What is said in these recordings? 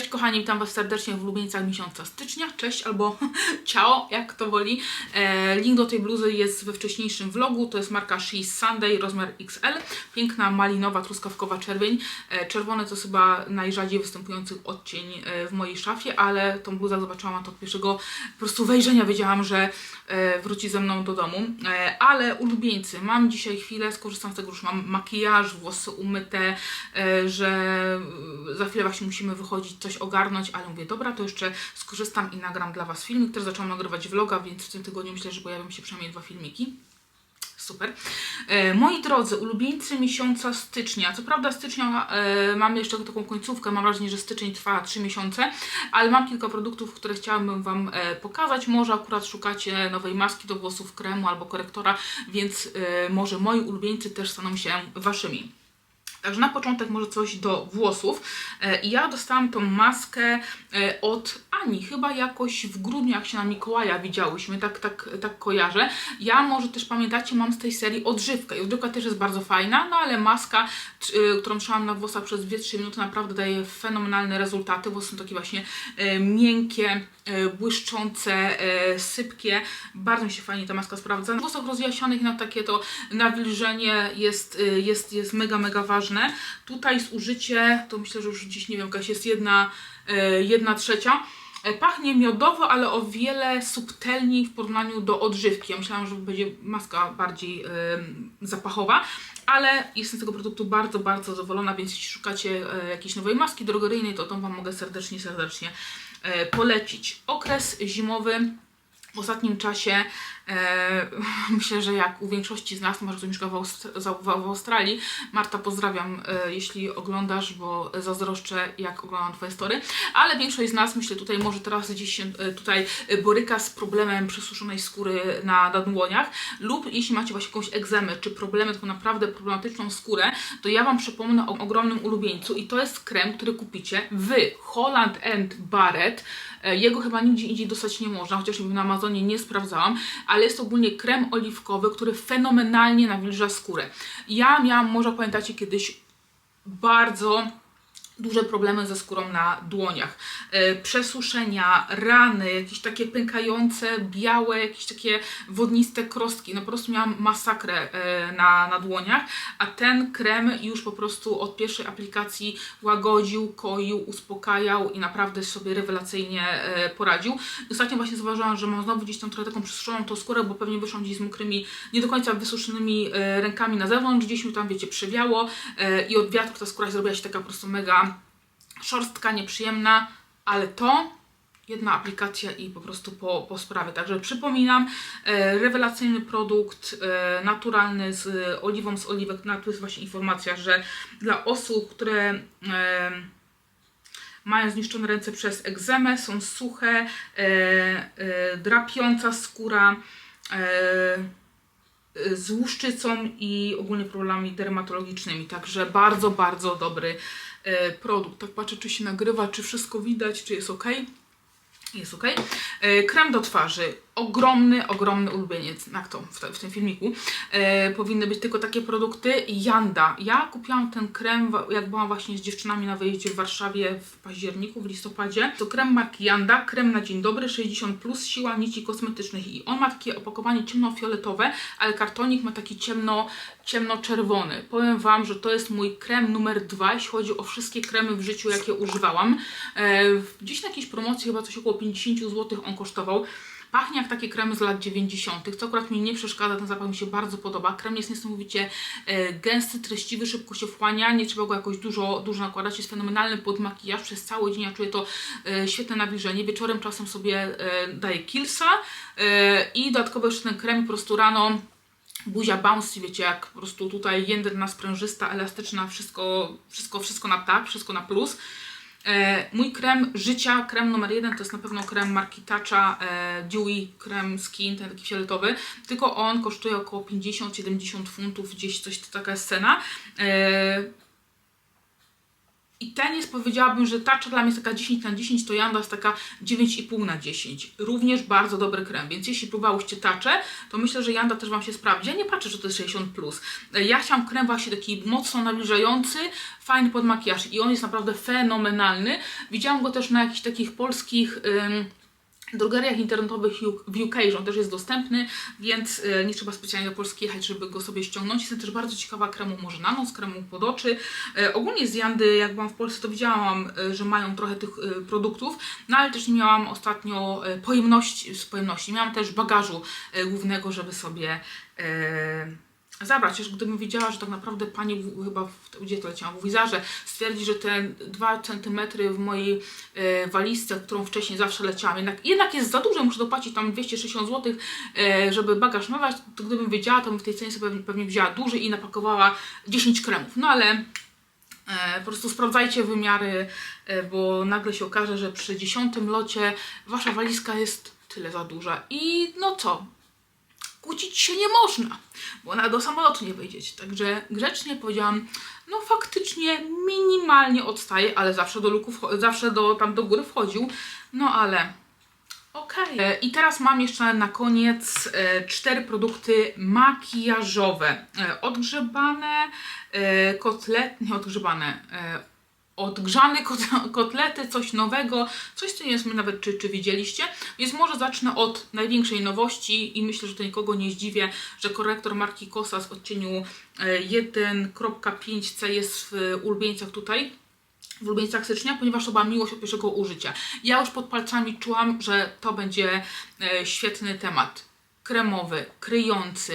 Cześć kochani, witam Was serdecznie w ulubieńcach miesiąca stycznia. Cześć albo ciao, jak to woli. E, link do tej bluzy jest we wcześniejszym vlogu. To jest marka She's Sunday, rozmiar XL. Piękna malinowa, truskawkowa czerwień. E, czerwony to chyba najrzadziej występujący odcień e, w mojej szafie, ale tą bluzę zobaczyłam to od pierwszego po prostu wejrzenia. Wiedziałam, że e, wróci ze mną do domu. E, ale ulubieńcy, mam dzisiaj chwilę, skorzystam z tego, że mam makijaż, włosy umyte, e, że e, za chwilę właśnie musimy wychodzić, coś ogarnąć, ale mówię, dobra, to jeszcze skorzystam i nagram dla Was filmik. Też zaczęłam nagrywać vloga, więc w tym tygodniu myślę, że pojawią się przynajmniej dwa filmiki. Super. E, moi drodzy, ulubieńcy miesiąca stycznia. Co prawda stycznia e, mamy jeszcze taką końcówkę, mam wrażenie, że styczeń trwa 3 miesiące, ale mam kilka produktów, które chciałabym Wam e, pokazać. Może akurat szukacie nowej maski do włosów, kremu albo korektora, więc e, może moi ulubieńcy też staną się Waszymi. Także na początek może coś do włosów. E, ja dostałam tą maskę e, od Ani, chyba jakoś w grudniu, jak się na Mikołaja widziałyśmy, tak, tak, tak kojarzę. Ja może też pamiętacie, mam z tej serii odżywkę i odżywka też jest bardzo fajna, no ale maska, y, którą trzymałam na włosach przez 2-3 minuty naprawdę daje fenomenalne rezultaty, bo są takie właśnie e, miękkie, e, błyszczące, sypkie. Bardzo mi się fajnie ta maska sprawdza. Na włosach rozjaśnionych na takie to nawilżenie jest, y, jest, jest mega, mega ważne. Tutaj zużycie, to myślę, że już gdzieś nie wiem, jakaś jest jedna, jedna trzecia. E, Pachnie miodowo, ale o wiele subtelniej w porównaniu do odżywki. Ja myślałam, że będzie maska bardziej em, zapachowa, ale jestem z tego produktu bardzo, bardzo zadowolona, więc jeśli szukacie e, jakiejś nowej maski drogeryjnej, to tą Wam mogę serdecznie, serdecznie e, polecić. Okres zimowy w ostatnim czasie e, myślę, że jak u większości z nas, może ktoś mieszka w, Aust- w, Australii, Marta pozdrawiam, e, jeśli oglądasz, bo zazdroszczę jak oglądam Twoje story, ale większość z nas, myślę tutaj może teraz gdzieś się e, tutaj boryka z problemem przesuszonej skóry na, na dłoniach. Lub jeśli macie właśnie jakąś egzemę czy problemy, taką naprawdę problematyczną skórę, to ja Wam przypomnę o ogromnym ulubieńcu i to jest krem, który kupicie w Holland and Barrett. E, Jego chyba nigdzie indziej dostać nie można, chociaż na Amazonie nie sprawdzałam, ale jest ogólnie krem oliwkowy, który fenomenalnie nawilża skórę. Ja miałam, może pamiętacie kiedyś, bardzo duże problemy ze skórą na dłoniach. E, przesuszenia, rany, jakieś takie pękające, białe, jakieś takie wodniste krostki. No po prostu miałam masakrę e, na, na dłoniach, a ten krem już po prostu od pierwszej aplikacji łagodził, koił, uspokajał i naprawdę sobie rewelacyjnie e, poradził. Ostatnio właśnie zauważyłam, że mam znowu gdzieś tam trochę taką przesuszoną tą skórę, bo pewnie wyszłam gdzieś z mokrymi, nie do końca wysuszonymi rękami na zewnątrz, gdzieś mi tam, wiecie, przewiało e, i od wiatru ta skóra zrobiła się taka po prostu mega szorstka, nieprzyjemna, ale to jedna aplikacja i po prostu po, po sprawie. Także przypominam, e, rewelacyjny produkt, e, naturalny z oliwą z oliwek. No, tu jest właśnie informacja, że dla osób, które e, mają zniszczone ręce przez egzemę, są suche, e, e, drapiąca skóra, e, z łuszczycą i ogólnie problemami dermatologicznymi. Także bardzo, bardzo dobry e, produkt. Tak patrzę, czy się nagrywa, czy wszystko widać, czy jest ok. Jest ok. E, krem do twarzy. Ogromny, ogromny ulubieniec. Jak to w, w tym filmiku. E, powinny być tylko takie produkty. Janda. Ja kupiłam ten krem, jak byłam właśnie z dziewczynami na wyjeździe w Warszawie w październiku, w listopadzie. To krem marki Janda. Krem na dzień dobry, 60 plus, siła nici kosmetycznych. I on ma takie opakowanie ciemnofioletowe, ale kartonik ma taki ciemno, ciemnoczerwony. Powiem Wam, że to jest mój krem numer dwa, jeśli chodzi o wszystkie kremy w życiu, jakie używałam. E, gdzieś na jakiejś promocji chyba coś około 50 zł on kosztował. Pachnie jak takie kremy z lat 90., co akurat mi nie przeszkadza, ten zapach mi się bardzo podoba. Krem jest niesamowicie e, gęsty, treściwy, szybko się wchłania, nie trzeba go jakoś dużo, dużo nakładać. Jest fenomenalny pod makijaż, przez cały dzień ja czuję to e, świetne nawilżenie. Wieczorem czasem sobie e, daję kilsa i dodatkowo jeszcze ten krem po prostu rano buzia bouncy, wiecie, jak po prostu tutaj jędrna, sprężysta, elastyczna, wszystko, wszystko, wszystko na tak, wszystko na plus. E, mój krem życia, krem numer jeden, to jest na pewno krem marki Tatcha e, Dewy Krem Skin, ten taki fioletowy, tylko on kosztuje około 50-70 funtów, gdzieś coś, taka jest cena. E, I ten jest, powiedziałabym, że ta dla mnie jest taka 10 na 10, to Janda jest taka 9,5 na 10. Również bardzo dobry krem, więc jeśli próbowałyście tacze, to myślę, że Janda też Wam się sprawdzi. Ja nie patrzę, że to jest 60+. Plus. Ja chciałam krem właśnie taki mocno nawilżający, fajny pod makijaż i on jest naprawdę fenomenalny. Widziałam go też na jakichś takich polskich... drogeriach internetowych w UK, że on też jest dostępny, więc e, nie trzeba specjalnie do Polski jechać, żeby go sobie ściągnąć. Jestem też bardzo ciekawa kremu może na noc, kremu pod oczy. E, ogólnie z Jandy, jak byłam w Polsce, to widziałam, e, że mają trochę tych produktów, no ale też nie miałam ostatnio pojemności, pojemności. Miałam też bagażu głównego, żeby sobie zabrać. Już gdybym wiedziała, że tak naprawdę pani w, chyba w, gdzie to leciałam, w wizarze stwierdzi, że te 2 cm w mojej e, walizce, którą wcześniej zawsze leciałam, jednak, jednak jest za duże, muszę dopłacić tam 260 zł, e, żeby bagaż nabrać, to gdybym wiedziała, to bym w tej cenie sobie pewnie, pewnie wzięła duży i napakowała 10 kremów. No ale e, po prostu sprawdzajcie wymiary, e, bo nagle się okaże, że przy 10 locie wasza walizka jest tyle za duża. I no co? Kłócić się nie można, bo na do samolotu nie wejdziecie. Także grzecznie powiedziałam, no faktycznie minimalnie odstaje, ale zawsze do luku, wcho- zawsze do, tam do góry wchodził. No ale okej. E, I teraz mam jeszcze na koniec e, cztery produkty makijażowe. E, odgrzebane, e, kotlet, nie odgrzebane, odgrzane kot- kotlety, coś nowego, coś co nie wiem nawet czy, czy widzieliście. Więc może zacznę od największej nowości i myślę, że to nikogo nie zdziwię, że korektor marki Kosas w odcieniu e, 1.5C jest w ulubieńcach tutaj w ulubieńcach stycznia, ponieważ to była miłość od pierwszego użycia. Ja już pod palcami czułam, że to będzie e, świetny temat. Kremowy, kryjący,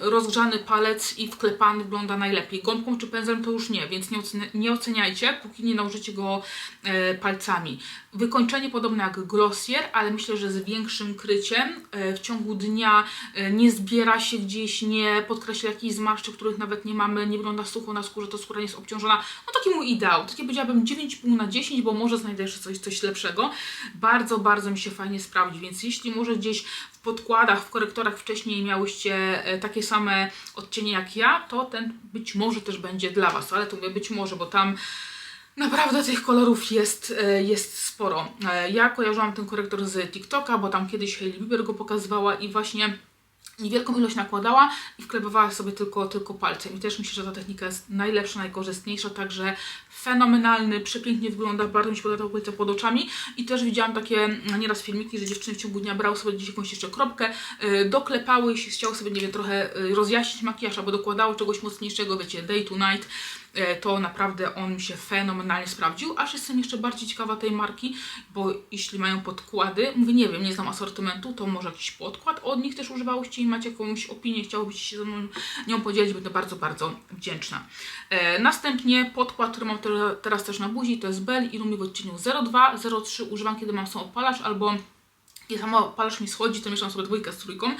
rozgrzany palec i wklepany wygląda najlepiej. Gąbką czy pędzlem to już nie, więc nie, nie oceniajcie, póki nie nałożycie go e, palcami. Wykończenie podobne jak Glossier, ale myślę, że z większym kryciem. E, w ciągu dnia e, nie zbiera się gdzieś, nie podkreśla jakichś zmarszczek, których nawet nie mamy, nie wygląda sucho na skórze, to skóra nie jest obciążona. No taki mój ideał. Takie powiedziałabym 9,5 na 10, bo może znajdę jeszcze coś, coś lepszego. Bardzo, bardzo mi się fajnie sprawdzi, więc jeśli może gdzieś w podkładach, w korektorach wcześniej miałyście e, takie same odcienie jak ja, to ten być może też będzie dla Was, ale to mówię być może, bo tam Naprawdę tych kolorów jest, e, jest sporo. E, Ja kojarzyłam ten korektor z TikToka, bo tam kiedyś Hailey Bieber go pokazywała i właśnie niewielką ilość nakładała i wklepywała sobie tylko, tylko palcem. I też myślę, że ta technika jest najlepsza, najkorzystniejsza, także fenomenalny, przepięknie wygląda, bardzo mi się podoba ta okolica pod oczami i też widziałam takie mm, nieraz filmiki, że dziewczyny w ciągu dnia brały sobie gdzieś jakąś jeszcze kropkę, y, doklepały, jeśli chciały sobie, nie wiem, trochę y, rozjaśnić makijaż albo dokładały czegoś mocniejszego, wiecie, day to night, to naprawdę on mi się fenomenalnie sprawdził, aż jestem jeszcze bardziej ciekawa tej marki, bo jeśli mają podkłady, mówię, nie wiem, nie znam asortymentu, to może jakiś podkład od nich też używałyście i macie jakąś opinię, chciałobyście się ze mną nią podzielić, będę bardzo, bardzo wdzięczna. E, następnie podkład, który mam te- teraz też na buzi, to jest Bell i Lumi w odcieniu 02, 03 używam, kiedy mam samopalacz albo kiedy samopalacz mi schodzi, to mieszam sobie dwójkę z trójką.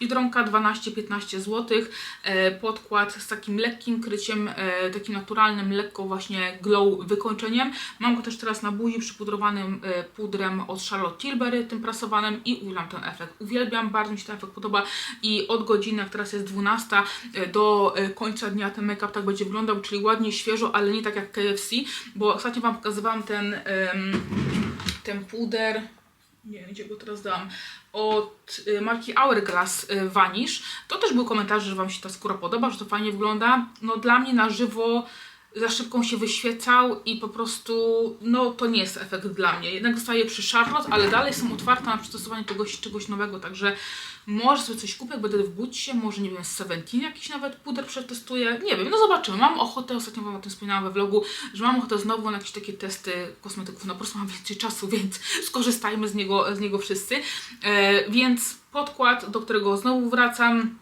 Biedronka 12-15 zł. E, podkład z takim lekkim kryciem, e, takim naturalnym, lekko właśnie glow wykończeniem. Mam go też teraz na buzi przypudrowanym e, pudrem od Charlotte Tilbury, tym prasowanym i uwielbiam ten efekt. Uwielbiam, bardzo mi się ten efekt podoba i od godziny, jak teraz jest 12 e, do końca dnia ten make-up tak będzie wyglądał, czyli ładnie, świeżo, ale nie tak jak KFC, bo ostatnio Wam pokazywałam ten, ten puder nie wiem gdzie go teraz dam, od y, marki Hourglass y, Vanish. To też był komentarz, że Wam się ta skóra podoba, że to fajnie wygląda. No dla mnie na żywo za szybko się wyświecał i po prostu, no to nie jest efekt dla mnie. Jednak zostaję przy Charlotte, ale dalej jestem otwarta na przystosowanie czegoś, czegoś nowego, także może sobie coś kupię, będę w bucie, może nie wiem, z Seventeen jakiś nawet puder przetestuję, nie wiem, no zobaczymy. Mam ochotę, ostatnio Wam o tym wspominałam we vlogu, że mam ochotę znowu na jakieś takie testy kosmetyków, no po prostu mam więcej czasu, więc skorzystajmy z niego, z niego wszyscy. E, więc podkład, do którego znowu wracam,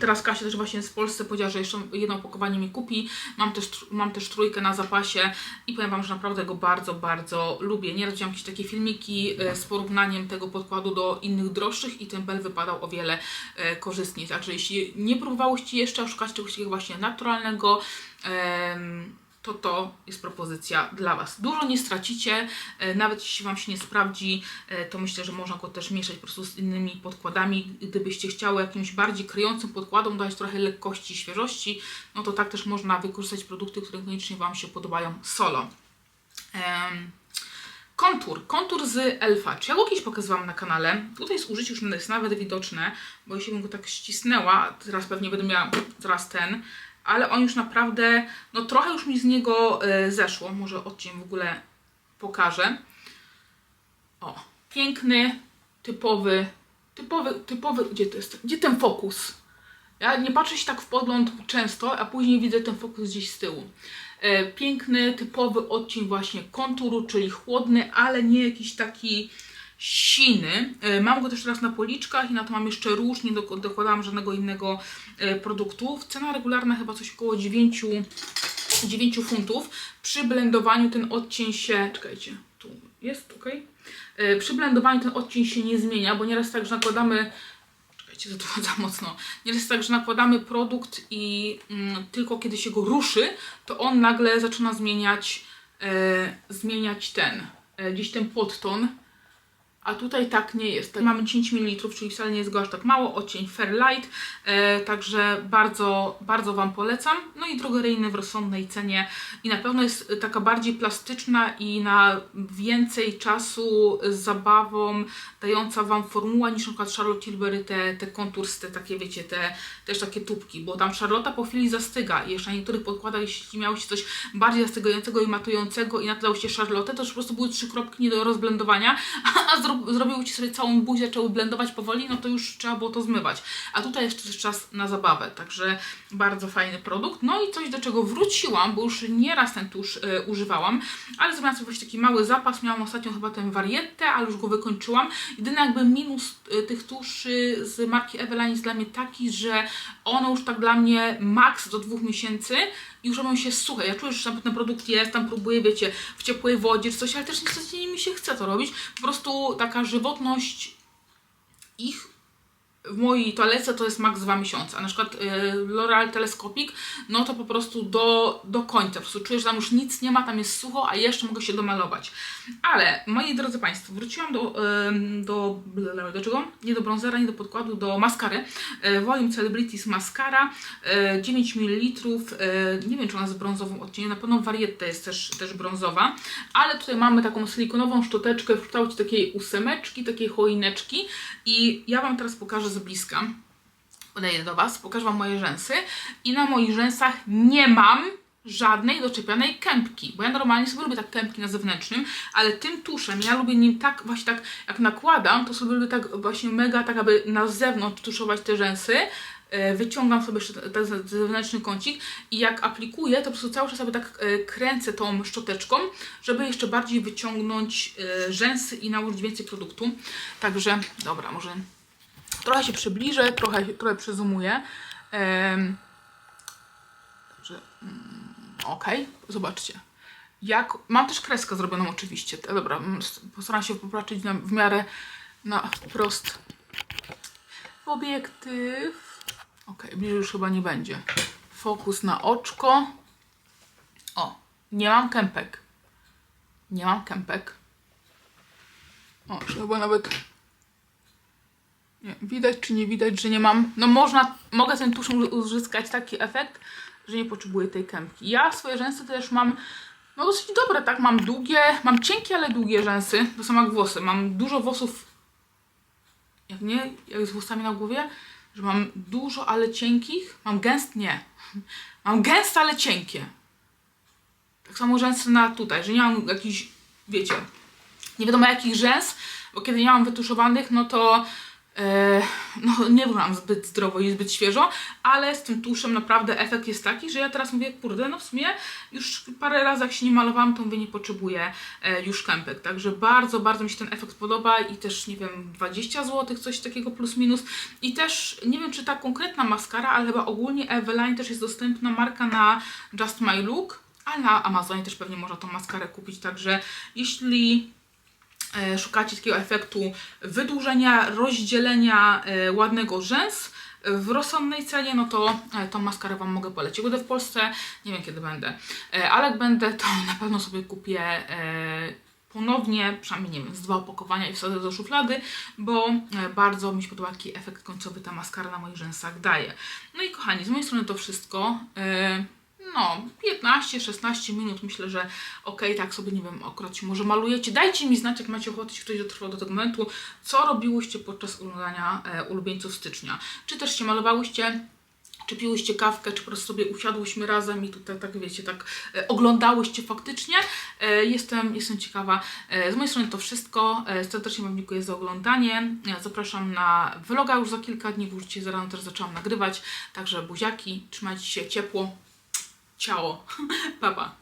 Teraz Kasia też właśnie z Polsce powiedziała, że jeszcze jedno opakowanie mi kupi. Mam też, mam też trójkę na zapasie i powiem Wam, że naprawdę go bardzo, bardzo lubię. Nieraz widziałam jakieś takie filmiki e, z porównaniem tego podkładu do innych droższych i ten Bell wypadał o wiele e, korzystniej. Także jeśli nie próbowałyście jeszcze, a szukacie czegoś takiego właśnie naturalnego, to to jest propozycja dla Was. Dużo nie stracicie, e, nawet jeśli Wam się nie sprawdzi, e, to myślę, że można go też mieszać po prostu z innymi podkładami. Gdybyście chciały jakimś bardziej kryjącym podkładom dać trochę lekkości i świeżości, no to tak też można wykorzystać produkty, które koniecznie Wam się podobają solo. Em, Kontur. Kontur z Elfa. Czy ja go kiedyś pokazywałam na kanale? Tutaj jest użycie już jest nawet widoczne, bo jeśli bym go tak ścisnęła, teraz pewnie będę miała teraz ten, ale on już naprawdę, no trochę już mi z niego e, zeszło. Może odcień w ogóle pokażę. O, piękny, typowy, typowy, typowy, gdzie to jest? Gdzie ten fokus? Ja nie patrzę się tak w podgląd często, a później widzę ten fokus gdzieś z tyłu. E, piękny, typowy odcień właśnie konturu, czyli chłodny, ale nie jakiś taki siny. E, mam go też teraz na policzkach i na to mam jeszcze róż, nie dok- dokładałam żadnego innego e, produktu. Cena regularna chyba coś około 9, 9 funtów. Przy blendowaniu ten odcień się... Czekajcie, tu jest, ok? E, Przy blendowaniu ten odcień się nie zmienia, bo nieraz tak, że nakładamy Czekajcie, to za mocno. Nie jest tak, że nakładamy produkt i mm, tylko kiedy się go ruszy, to on nagle zaczyna zmieniać, e, zmieniać ten, e, gdzieś ten podton. A tutaj tak nie jest. Tutaj mamy 10 ml, czyli wcale nie jest go aż tak mało. Odcień Fairlight, e, także bardzo, bardzo Wam polecam. No i drogeryjny w rozsądnej cenie i na pewno jest taka bardziej plastyczna i na więcej czasu z zabawą dająca Wam formuła niż na przykład Charlotte Tilbury te, te konturs, te takie wiecie, te też takie tubki, bo tam Charlotta po chwili zastyga i jeszcze na niektórych podkładach, jeśli miało się coś bardziej zastygającego i matującego i nakładał się Charlotte, to już po prostu były trzy kropki nie do rozblendowania, a zro zrobiły Ci sobie całą buzię, zaczęły blendować powoli, no to już trzeba było to zmywać. A tutaj jeszcze czas na zabawę, także bardzo fajny produkt. No i coś, do czego wróciłam, bo już nieraz ten tusz e, używałam, ale zrobiłam sobie właśnie taki mały zapas, miałam ostatnio chyba ten Varietę, ale już go wykończyłam. Jedyny jakby minus e, tych tuszy z marki Eveline jest dla mnie taki, że one już tak dla mnie maks do dwóch miesięcy już robią się suche. Ja czuję, że tam ten produkt jest, tam próbuję, wiecie, w ciepłej wodzie czy coś, ale też niestety nie mi się chce to robić. Po prostu taka żywotność ich w mojej toalece to jest maks 2 miesiące, a na przykład y, L'Oreal Telescopic, no to po prostu do, do końca, po prostu czuję, że tam już nic nie ma, tam jest sucho, a jeszcze mogę się domalować. Ale, moi drodzy Państwo, wróciłam do, do, do czego? Nie do bronzera, nie do podkładu, do maskary. Y, Volume Celebrities Mascara, y, 9 ml, y, nie wiem czy ona jest brązową odcieniem, na pewno Variette jest też, też brązowa, ale tutaj mamy taką silikonową szczoteczkę w kształcie takiej ósemeczki, takiej choineczki i ja Wam teraz pokażę z bliska. Podejdę do Was, pokażę Wam moje rzęsy i na moich rzęsach nie mam żadnej doczepianej kępki, bo ja normalnie sobie lubię tak kępki na zewnętrznym, ale tym tuszem ja lubię nim tak właśnie tak jak nakładam, to sobie lubię tak właśnie mega tak aby na zewnątrz tuszować te rzęsy, E, wyciągam sobie jeszcze ten ze- zewnętrzny kącik i jak aplikuję, to po prostu cały czas sobie tak e, kręcę tą szczoteczką, żeby jeszcze bardziej wyciągnąć e, rzęsy i nałożyć więcej produktu. Także, dobra, może trochę się przybliżę, trochę, trochę przyzumuję. Em, Także, mm, okej, zobaczcie. Jak, mam też kreskę zrobioną oczywiście. E, Dobra, mm, postaram się popatrzeć na, w miarę na wprost obiektyw. Ok, bliżej już chyba nie będzie. Fokus na oczko. O, nie mam kępek. Nie mam kępek. O, chyba nawet. Widać czy nie widać, że nie mam. No można, mogę tym tuszem uzyskać taki efekt, że nie potrzebuję tej kępki. Ja swoje rzęsy też mam. No dosyć dobre, tak? Mam długie, mam cienkie, ale długie rzęsy. To są jak włosy. Mam dużo włosów jak nie, jak z włosami na głowie, że mam dużo, ale cienkich. Mam gęst, nie. Mam gęste, ale cienkie. Tak samo rzęsy na tutaj, że nie mam jakichś, wiecie, nie wiadomo jakich rzęs, bo kiedy nie mam wytuszowanych, no to no, nie wyglądam zbyt zdrowo i zbyt świeżo, ale z tym tuszem naprawdę efekt jest taki, że ja teraz mówię, kurde, no w sumie już parę razy jak się nie malowałam, to mówię, nie potrzebuję e, już kępek, także bardzo, bardzo mi się ten efekt podoba i też, nie wiem, 20 zł, coś takiego plus minus. I też, nie wiem czy ta konkretna maskara, ale chyba ogólnie Eveline też jest dostępna marka na Just My Look, ale na Amazonie też pewnie można tą maskarę kupić, także jeśli e, szukacie takiego efektu wydłużenia, rozdzielenia e, ładnego rzęs, w rozsądnej cenie, no to e, tą maskarę Wam mogę polecić. Będę w Polsce, nie wiem kiedy będę, e, ale jak będę, to na pewno sobie kupię e, ponownie, przynajmniej nie wiem, z dwa opakowania i wsadzę do szuflady, bo e, bardzo mi się podoba jaki efekt końcowy ta maskara na moich rzęsach daje. No i kochani, z mojej strony to wszystko. No, 15-16 minut myślę, że okej, tak sobie, nie wiem, się może malujecie. Dajcie mi znać, jak macie ochotę, ktoś dotrwał do tego momentu, co robiłyście podczas oglądania e, ulubieńców stycznia. Czy też się malowałyście, czy piłyście kawkę, czy po prostu sobie usiadłyśmy razem i tutaj tak wiecie, tak e, oglądałyście faktycznie. E, jestem, jestem ciekawa. E, z mojej strony to wszystko. E, serdecznie Wam dziękuję za oglądanie. Zapraszam na vloga już za kilka dni, bo już dzisiaj za rano też zaczęłam nagrywać. Także buziaki, trzymajcie się ciepło. Ciao, papà.